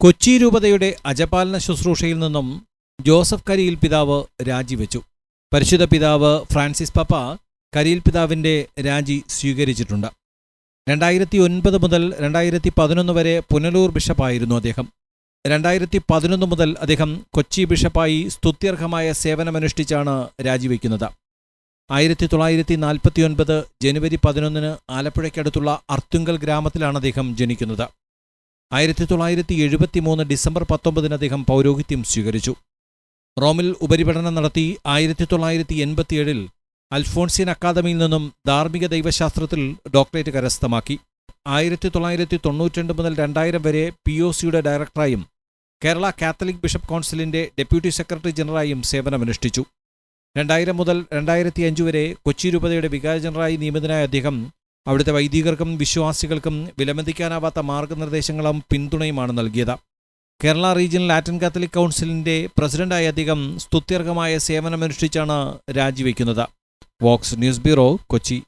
കൊച്ചി രൂപതയുടെ അജപാലന ശുശ്രൂഷയിൽ നിന്നും ജോസഫ് കരിയിൽ പിതാവ് രാജിവെച്ചു. പരിശുദ്ധ പിതാവ് ഫ്രാൻസിസ് പപ്പ കരിയിൽ പിതാവിന്റെ രാജി സ്വീകരിച്ചിട്ടുണ്ട്. രണ്ടായിരത്തി ഒൻപത് മുതൽ രണ്ടായിരത്തി പതിനൊന്ന് വരെ പുനലൂർ ബിഷപ്പായിരുന്നു അദ്ദേഹം. രണ്ടായിരത്തി പതിനൊന്ന് മുതൽ അദ്ദേഹം കൊച്ചി ബിഷപ്പായി സ്തുത്യർഹമായ സേവനമനുഷ്ഠിച്ചാണ് രാജിവെക്കുന്നത്. ആയിരത്തി തൊള്ളായിരത്തി നാൽപ്പത്തിയൊൻപത് ജനുവരി പതിനൊന്നിന് ആലപ്പുഴയ്ക്കടുത്തുള്ള അർത്തുങ്കൽ ഗ്രാമത്തിലാണ് അദ്ദേഹം ജനിക്കുന്നത്. ആയിരത്തി തൊള്ളായിരത്തി എഴുപത്തി മൂന്ന് ഡിസംബർ പത്തൊമ്പതിന് അദ്ദേഹം പൗരോഹിത്യം സ്വീകരിച്ചു. റോമിൽ ഉപരിപഠനം നടത്തി ആയിരത്തി തൊള്ളായിരത്തി എൺപത്തിയേഴിൽ അൽഫോൺസിയൻ അക്കാദമിയിൽ നിന്നും ധാർമ്മിക ദൈവശാസ്ത്രത്തിൽ ഡോക്ടറേറ്റ് കരസ്ഥമാക്കി. ആയിരത്തി തൊള്ളായിരത്തി തൊണ്ണൂറ്റിരണ്ട് മുതൽ രണ്ടായിരം വരെ പി ഒ സിയുടെ ഡയറക്ടറായും കേരള കാത്തലിക് ബിഷപ്പ് കൗൺസിലിന്റെ ഡെപ്യൂട്ടി സെക്രട്ടറി ജനറലായും സേവനമനുഷ്ഠിച്ചു. രണ്ടായിരം മുതൽ രണ്ടായിരത്തി അഞ്ച് വരെ കൊച്ചി രൂപതയുടെ വികാര ജനറലായി നിയമിതനായ അദ്ദേഹം അവിടുത്തെ വൈദികർക്കും വിശ്വാസികൾക്കും വിലമതിക്കാനാവാത്ത മാർഗനിർദ്ദേശങ്ങളും പിന്തുണയുമാണ് നൽകിയത്. കേരള റീജിയണൽ ലാറ്റിൻ കാത്തലിക് കൗൺസിലിന്റെ പ്രസിഡന്റായ അദ്ദേഹം സ്തുത്യർഹമായ സേവനമനുഷ്ഠിച്ചാണ് രാജിവെക്കുന്നത്. Vox news bureau Kochi.